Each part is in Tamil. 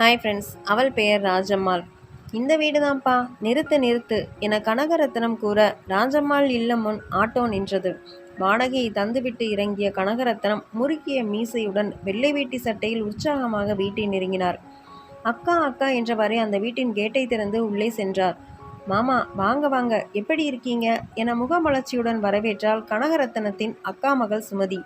ஹாய் ஃப்ரெண்ட்ஸ் அவள் பெயர் ராஜம்மாள். இந்த வீடு தான்ப்பா நிறுத்து நிறுத்து என கனகரத்னம் கூற ராஜம்மாள் இல்லம் முன் ஆட்டோ நின்றது. வாடகையை தந்துவிட்டு இறங்கிய கனகரத்னம் முறுக்கிய மீசையுடன் வெள்ளை வீட்டி சட்டையில் உற்சாகமாக வீட்டை நெருங்கினார். அக்கா அக்கா என்றவாறே அந்த வீட்டின் கேட்டை திறந்து உள்ளே சென்றார். மாமா வாங்க வாங்க எப்படி இருக்கீங்க? என முகமலர்ச்சியுடன் வரவேற்றால் கனகரத்னத்தின் அக்கா மகள் சுமதி.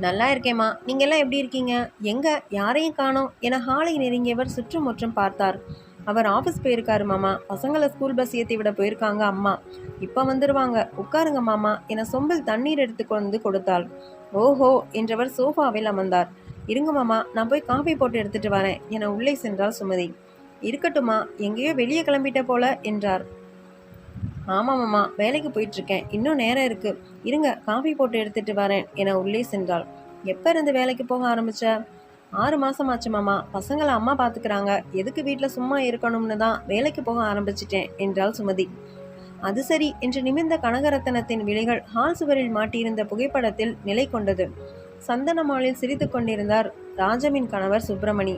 நல்லா இருக்கேம்மா. நீங்கள்லாம் எப்படி இருக்கீங்க? எங்கே? யாரையும் காணோம். என ஹாலை நெருங்கியவர் சுற்றுமுற்றும் பார்த்தார். அவர் ஆஃபீஸ் போயிருக்காரு மாமா. பசங்களை ஸ்கூல் பஸ் ஏற்றி விட போயிருக்காங்க அம்மா. இப்போ வந்துடுவாங்க உட்காருங்க மாமா. என சொம்பில் தண்ணீர் எடுத்து கொண்டு கொடுத்தாள். ஓஹோ என்றவர் சோஃபாவில் அமர்ந்தார். இருங்க மாமா. நான் போய் காஃபி போட்டு எடுத்துட்டு வரேன். என உள்ளே சென்றாள் சுமதி. இருக்கட்டுமா எங்கேயோ வெளியே கிளம்பிட்ட போல என்றார். ஆமாம் மாமா வேலைக்கு போயிட்டுருக்கேன். இன்னும் நேரம் இருக்கு. இருங்க காஃபி போட்டு எடுத்துட்டு வரேன் என உள்ளே சென்றாள். எப்போ இருந்து வேலைக்கு போக ஆரம்பிச்ச? ஆறு மாதம் ஆச்சு மாமா. பசங்களை அம்மா பார்த்துக்கிறாங்க எதுக்கு வீட்டில் சும்மா இருக்கணும்னு தான் வேலைக்கு போக ஆரம்பிச்சிட்டேன் என்றாள் சுமதி. அது சரி என்று நிமிர்ந்த கனகரத்தனத்தின் விழிகள் ஹால் சுவரில் மாட்டியிருந்த புகைப்படத்தில் நிலை கொண்டது. சந்தன மாலில் சிரித்து கொண்டிருந்தார் ராஜமின் கணவர் சுப்பிரமணி.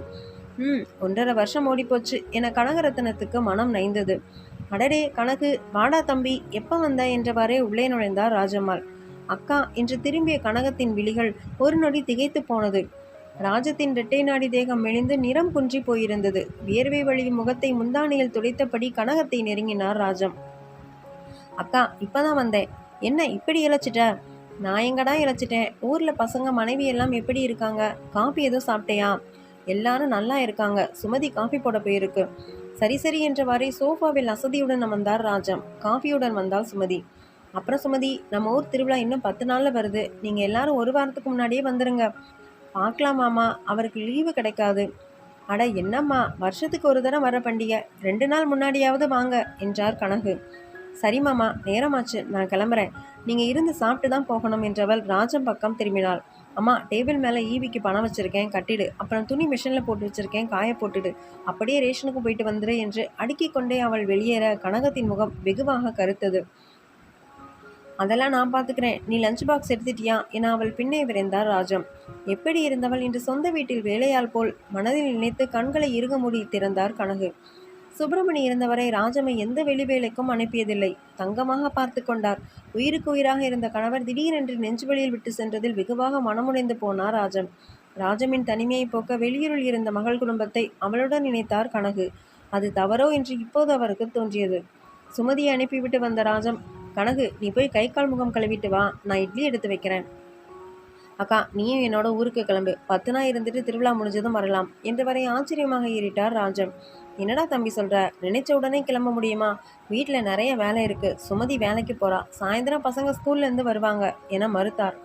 ம் ஒன்றரை வருஷம் ஓடிப்போச்சு என கனகரத்னத்துக்கு மனம் நைந்தது. அடடே கனகு வாடா தம்பி. எப்போ வந்த? என்றவாறே உள்ளே நுழைந்தார் ராஜம்மாள். அக்கா என்று திரும்பிய கனகத்தின் விழிகள் ஒரு நொடி திகைத்து போனது. ராஜத்தின் இரட்டை நாடி தேகம் மெலிந்து நிறம் குன்றி போயிருந்தது. வியர்வை வழியும் முகத்தை முந்தானியில் துடைத்தபடி கனகத்தை நெருங்கினார் ராஜம். அக்கா இப்பதான் வந்தேன். என்ன இப்படி இழைச்சிட்ட? நான் எங்கடா இழைச்சிட்டேன்? ஊர்ல பசங்க மனைவி எல்லாம் எப்படி இருக்காங்க? காஃபி எதுவும் சாப்பிட்டியா? எல்லாரும் நல்லா இருக்காங்க. சுமதி காஃபி போட போயிருக்கு. சரி சரி என்றவாறே சோஃபாவில் அசதியுடன் அமர்ந்தார் ராஜம். காஃபியுடன் வந்தால் சுமதி. அப்புறம் சுமதி நம்ம ஊர் திருவிழா இன்னும் பத்து நாளில் வருது. நீங்கள் எல்லாரும் ஒரு வாரத்துக்கு முன்னாடியே வந்துடுங்க பார்க்கலாமாமா அவருக்கு லீவு கிடைக்காது. அட என்னம்மா வருஷத்துக்கு ஒரு தடவை வர பண்டிகை. ரெண்டு நாள் முன்னாடியாவது வாங்க என்றார் கனகு. சரி மாமா நேரமாச்சு நான் கிளம்புறேன். நீங்கள் இருந்து சாப்பிட்டு தான் போகணும் என்றவள் ராஜம் பக்கம் திரும்பினாள். அம்மா டேபிள் மேலே ஈவிக்கு பணம் வச்சுருக்கேன் கட்டிடு. அப்புறம் துணி மிஷினில் போட்டு வச்சுருக்கேன் காய போட்டுடு. அப்படியே ரேஷனுக்கு போயிட்டு வந்துடு என்று அடுக்கிக் கொண்டே அவள் வெளியேற கனகத்தின் முகம் வெகுவாக கருத்தது. அதெல்லாம் நான் பார்த்துக்கிறேன் நீ லஞ்ச் பாக்ஸ் எடுத்துட்டியா? என அவள் பின்னே விரைந்தார் ராஜம். எப்படி இருந்தவள்? இன்று சொந்த வீட்டில் வேலையால் போல் மனதில் நினைத்து கண்களை இறுக மூடி திறந்தார் கனகு. சுப்பிரமணி இருந்தவரை ராஜமை எந்த வெளி வேலைக்கும் அனுப்பியதில்லை. தங்கமாக பார்த்து கொண்டார். உயிருக்கு உயிராக இருந்த கணவர் திடீரென்று நெஞ்சுவெளியில் விட்டு சென்றதில் வெகுவாக மனமுடைந்து போனார் ராஜம். ராஜமின் தனிமையை போக்க வெளியூரில் இருந்த மகள் குடும்பத்தை அவளுடன் நினைத்தார் கனகு. அது தவறோ என்று இப்போது அவருக்கு தோன்றியது. சுமதியை அனுப்பிவிட்டு வந்த ராஜம் கனகு நீ போய் கை கால் முகம் கழுவிட்டு வா. நான் இட்லி எடுத்து வைக்கிறேன். அக்கா நீயும் என்னோட ஊருக்கு கிளம்பு. பத்து நாள் இருந்துட்டு திருவிழா முடிஞ்சதும் வரலாம் என்று வரை ஆச்சரியமாக ஏறிட்டார் ராஜம். என்னடா தம்பி சொல்கிற நினைச்ச உடனே கிளம்ப முடியுமா? வீட்டில் நிறைய வேலை இருக்குது சுமதி வேலைக்கு போகிறா சாயந்தரம் பசங்க ஸ்கூல்லேருந்து வருவாங்க என மறுத்தார்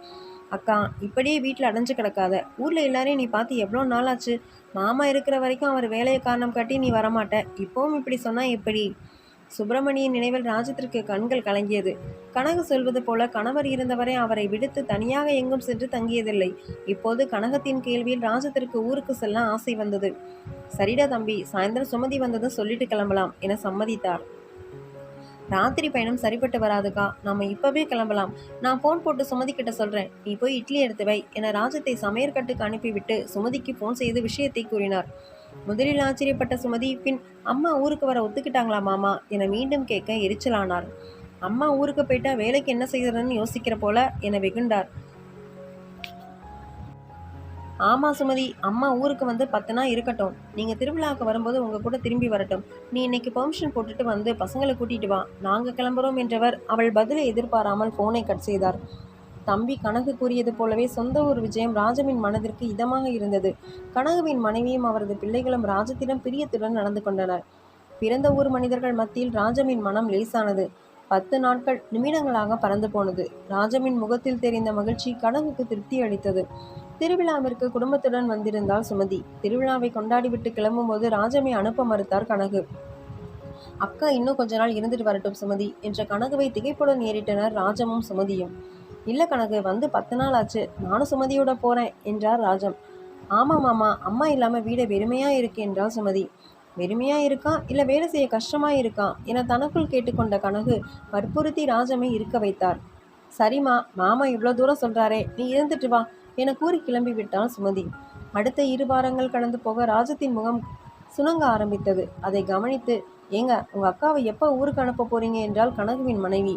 அக்கா இப்படியே வீட்டில் அடைஞ்சு கிடக்காத. ஊரில் எல்லாரையும் நீ பார்த்து எவ்வளோ நாள் ஆச்சு மாமா இருக்கிற வரைக்கும் அவர் வேலையை காரணம் காட்டி நீ வரமாட்ட. இப்போவும் இப்படி சொன்னால் எப்படி? சுப்பிரமணியின் நினைவில் ராஜத்திற்கு கண்கள் கலங்கியது. கனகு சொல்வது போல கணவர் இருந்தவரை அவரை விடுத்து தனியாக எங்கும் சென்று தங்கியதில்லை. இப்போது கனகத்தின் கேள்வியில் ராஜத்திற்கு ஊருக்கு செல்ல ஆசை வந்தது. சரிடா தம்பி சாயந்தரம் சுமதி வந்ததும் சொல்லிட்டு கிளம்பலாம் என சம்மதித்தார். ராத்திரி பயணம் சரிப்பட்டு வராதுக்கா? நாம இப்பவே கிளம்பலாம். நான் ஃபோன் போட்டு சுமதி கிட்ட சொல்றேன். நீ போய் இட்லி எடுத்து வை என ராஜத்தை சமையற்கட்டுக்கு அனுப்பிவிட்டு சுமதிக்கு ஃபோன் செய்து விஷயத்தை கூறினார். முதலில் ஆச்சரியப்பட்ட சுமதி பின் அம்மா ஊருக்கு வர ஒத்துக்கிட்டாங்களா மாமா? என மீண்டும் கேட்க எரிச்சலானார் அம்மா ஊருக்கு போயிட்டா வேலைக்கு என்ன செய்யறதுன்னு யோசிக்கிற போல என வெகுண்டார். ஆமா சுமதி அம்மா ஊருக்கு வந்து பத்து நாள் இருக்கட்டும். நீங்க திருவிழாவுக்கு வரும்போது உங்க கூட திரும்பி வரட்டும். நீ இன்னைக்கு பெர்மிஷன் போட்டுட்டு வந்து பசங்களை கூட்டிட்டு வா. நாங்க கிளம்புறோம் என்றவர் அவள் பதிலை எதிர்பாராமல் போனை கட் செய்தார். தம்பி கனகு கூறியது போலவே சொந்த ஊர் விஜயம் ராஜவின் மனதிற்கு இதமாக இருந்தது. கனகுவின் மனைவியும் அவரது பிள்ளைகளும் ராஜத்திடம் பிரியத்துடன் நடந்து கொண்டனர். பிறந்த ஊர் மனிதர்கள் மத்தியில் ராஜமின் மனம் லேசானது. பத்து நாட்கள் நிமிடங்களாக பறந்து போனது. ராஜமின் முகத்தில் தெரிந்த மகிழ்ச்சி கனகுக்கு திருப்தி அளித்தது. திருவிழாவிற்கு குடும்பத்துடன் வந்திருந்தால் சுமதி. திருவிழாவை கொண்டாடிவிட்டு கிளம்பும்போது ராஜமை அனுப்ப மறுத்தார் கனகு. அக்கா இன்னும் கொஞ்ச நாள் இருந்துட்டு வரட்டும் சுமதி என்ற கனகுவை திகைப்புடன் ஏறிட்டனர் ராஜமும் சுமதியும். இல்லை கணக்கு வந்து பத்து நாள் ஆச்சு. நானும் சுமதியோட போகிறேன் என்றார் ராஜம். ஆமாம் மாமா அம்மா இல்லாமல் வீடு வெறுமையாக இருக்கு என்றாள் சுமதி. வெறுமையாக இருக்கான் இல்லை வேலை செய்ய கஷ்டமாக இருக்கான் என தனக்குள் கேட்டுக்கொண்ட கனகு வற்புறுத்தி ராஜமை இருக்க வைத்தார். சரிம்மா மாமா இவ்வளோ தூரம் சொல்கிறாரே நீ இருந்துட்டு வா என கூறி கிளம்பி விட்டான் சுமதி. அடுத்த இரு வாரங்கள் கடந்து போக ராஜத்தின் முகம் சுணங்க ஆரம்பித்தது. அதை கவனித்து ஏங்க உங்கள் அக்காவை எப்போ ஊருக்கு அனுப்ப போறீங்க? என்றால் கனகுவின் மனைவி.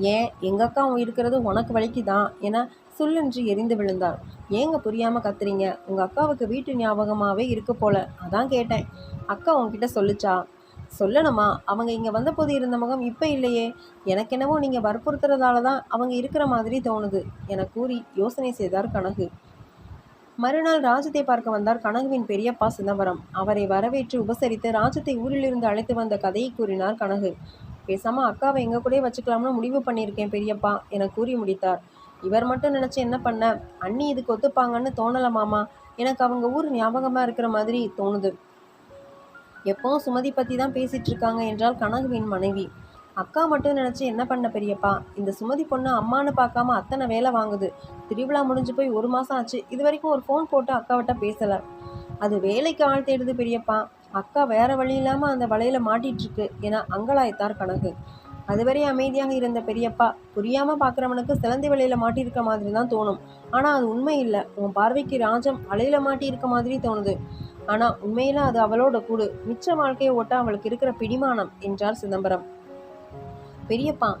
ஏன் எங்கள் அக்கா இருக்கிறது உனக்கு வலிக்குதான்? என சுல்லென்று எரிந்து விழுந்தார் ஏங்க புரியாமல் கத்துறீங்க? உங்கள் அக்காவுக்கு வீட்டு ஞாபகமாகவே இருக்க போல. அதான் கேட்டேன். அக்கா உங்ககிட்ட சொல்லுச்சா? சொல்லணுமா? அவங்க இங்கே வந்தபோது இருந்த முகம் இப்போ இல்லையே. எனக்கு என்னவோ நீங்கள் வற்புறுத்துறதால தான் அவங்க இருக்கிற மாதிரி தோணுது என கூறி யோசனை செய்தார் கனகு. மறுநாள் ராஜத்தை பார்க்க வந்தார் கனகுவின் பெரியப்பா சிதம்பரம். அவரை வரவேற்று உபசரித்து ராஜத்தை ஊரிலிருந்து அழைத்து வந்த கதையை கூறினார் கனகு. பேசாம அக்காவை எங்க கூடயே வச்சுக்கலாம்னு முடிவு பண்ணியிருக்கேன் பெரியப்பா என கூறி முடித்தார். இவர் மட்டும் நினைச்சு என்ன பண்ண? அண்ணி இதுக்கு ஒத்துப்பாங்கன்னு தோணல மாமா. எனக்கு அவங்க ஊர் ஞாபகமா இருக்கிற மாதிரி தோணுது. எப்பவும் சுமதி பத்தி தான் பேசிட்டு இருக்காங்க என்றால் கனகுவின் மனைவி. அக்கா மட்டும் நினைச்சு என்ன பண்ண பெரியப்பா? இந்த சுமதி பொண்ணு அம்மான்னு பார்க்காம அத்தனை வேலை வாங்குது. திருவிழா முடிஞ்சு போய் ஒரு மாசம் ஆச்சு. இது வரைக்கும் ஒரு ஃபோன் போட்டு அக்காவிட்ட பேசல. அது வேலைக்கு ஆள் தேடுது பெரியப்பா. அக்கா வேற வழி இல்லாம அந்த வலையில மாட்டிட்டு இருக்கு என அங்கலாய்த்தார் கனகு அதுவரை அமைதியாக இருந்த பெரியப்பா புரியாம பார்க்குறவனுக்கு சிலந்தி வலையில மாட்டியிருக்க மாதிரி தான் தோணும். ஆனா அது உண்மை இல்லை. உன் பார்வைக்கு ராஜம் வலையில மாட்டியிருக்க மாதிரி தோணுது. ஆனா உண்மையில அது அவளோட கூடு. மிச்ச வாழ்க்கையை ஓட்ட அவளுக்கு இருக்கிற பிடிமானம் என்றார் சிதம்பரம். பெரியப்பா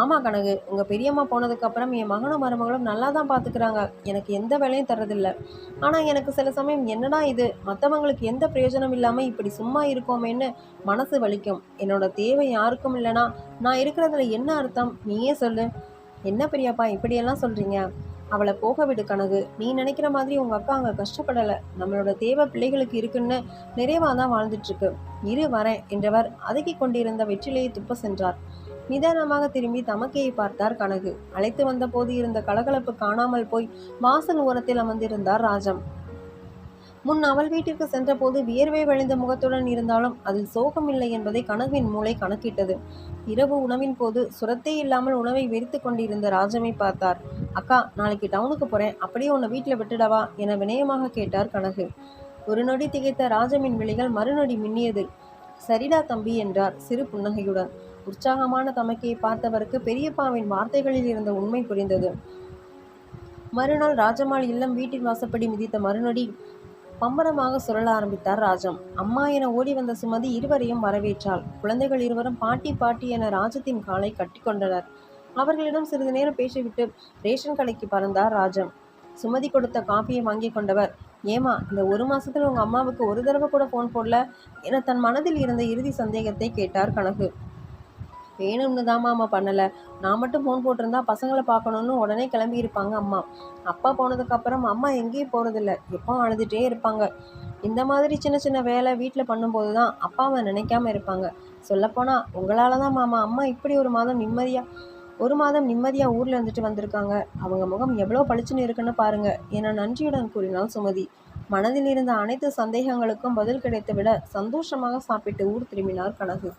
ஆமா கனகு உங்க பெரியம்மா போனதுக்கு அப்புறம் என் மகனும் மருமகளும் நல்லா தான் பாத்துக்கிறாங்க. எனக்கு எந்த வேலையும் தர்றதில்ல. ஆனா எனக்கு சில சமயம் என்னடா இது? மற்றவங்களுக்கு எந்த பிரயோஜனம் இல்லாம இப்படி சும்மா இருக்கோமேன்னு மனசு வலிக்கும். என்னோட தேவை யாருக்கும் இல்லைனா நான் இருக்கிறதுல என்ன அர்த்தம்? நீயே சொல்லு. என்ன பெரியப்பா இப்படியெல்லாம் சொல்றீங்க? அவளை போக விடு கனகு. நீ நினைக்கிற மாதிரி உங்க அக்கா அங்க கஷ்டப்படலை. நம்மளோட தேவை பிள்ளைகளுக்கு இருக்குன்னு நிறைவாக தான் வாழ்ந்துட்டு இருக்கு. இரு வரேன் என்றவர் அதுக்கி கொண்டிருந்த வெற்றிலையை துப்ப சென்றார். நிதானமாக திரும்பி தமக்கையை பார்த்தார் கனகு. அழைத்து வந்தபோது இருந்த கலகலப்பு காணாமல் போய் வாசல் ஓரத்தில் அமர்ந்திருந்தார் ராஜம். முன் அவள் வீட்டிற்கு சென்றபோது வியர்வை வழிந்த முகத்துடன் இருந்தாலும் அதில் சோகம் இல்லை என்பதை கனவின் மூளை கணக்கிட்டது. இரவு உணவின் போது சுரத்தே இல்லாமல் உணவை வெறித்து கொண்டிருந்த ராஜமை பார்த்தார். அக்கா நாளைக்கு டவுனுக்கு போறேன். அப்படியே உன்னை வீட்டில் விட்டுடவா? என வினயமாக கேட்டார் கனகு. ஒரு நொடி திகைத்த ராஜமின் விழிகள் மறுநொடி மின்னியது. சரிடா தம்பி என்றார் சிறு புன்னகையுடன். உற்சாகமான தமக்கையை பார்த்தவருக்கு பெரியப்பாவின் வார்த்தைகளில் இருந்த உண்மை புரிந்தது. மறுநாள் ராஜம்மாள் இல்லம் வீட்டின் வாசப்படி மிதித்த மறுநொடி பம்பரமாக சுழல ஆரம்பித்தார் ராஜம். அம்மா என ஓடி வந்த சுமதி இருவரையும் வரவேற்றாள். குழந்தைகள் இருவரும் பாட்டி பாட்டி என ராஜத்தின் காலை கட்டிக்கொண்டனர் அவர்களிடம் சிறிது நேரம் பேசிவிட்டு ரேஷன் கடைக்கு பறந்தார் ராஜம். சுமதி கொடுத்த காப்பியை வாங்கி கொண்டவர் ஏமா இந்த ஒரு மாசத்துல உங்க அம்மாவுக்கு ஒரு தடவை கூட ஃபோன் போடல? என தன் மனதில் இருந்த இறுதி சந்தேகத்தை கேட்டார் கனகு. வேணும்னு தான் மாமா பண்ணலை. நான் மட்டும் ஃபோன் போட்டிருந்தா பசங்களை பார்க்கணுன்னு உடனே கிளம்பி இருப்பாங்க அம்மா. அப்பா போனதுக்கப்புறம் அம்மா எங்கேயும் போகிறதில்ல எப்போ அழுதுகிட்டே இருப்பாங்க. இந்த மாதிரி சின்ன சின்ன வேலை வீட்டில் பண்ணும்போது தான் அப்பாவை நினைக்காம இருப்பாங்க. சொல்லப்போனால் உங்களால் தான் மாமா. அம்மா இப்படி ஒரு மாதம் நிம்மதியாக ஒரு மாதம் நிம்மதியாக ஊரில் இருந்துட்டு வந்திருக்காங்க. அவங்க முகம் எவ்வளோ பளிச்சுன்னு இருக்குன்னு பாருங்கள் என நன்றியுடன் கூறினாள் சுமதி. மனதில் இருந்த அனைத்து சந்தேகங்களுக்கும் பதில் கிடைத்துவிட சந்தோஷமாக சாப்பிட்டு ஊர் திரும்பினார் கனகு.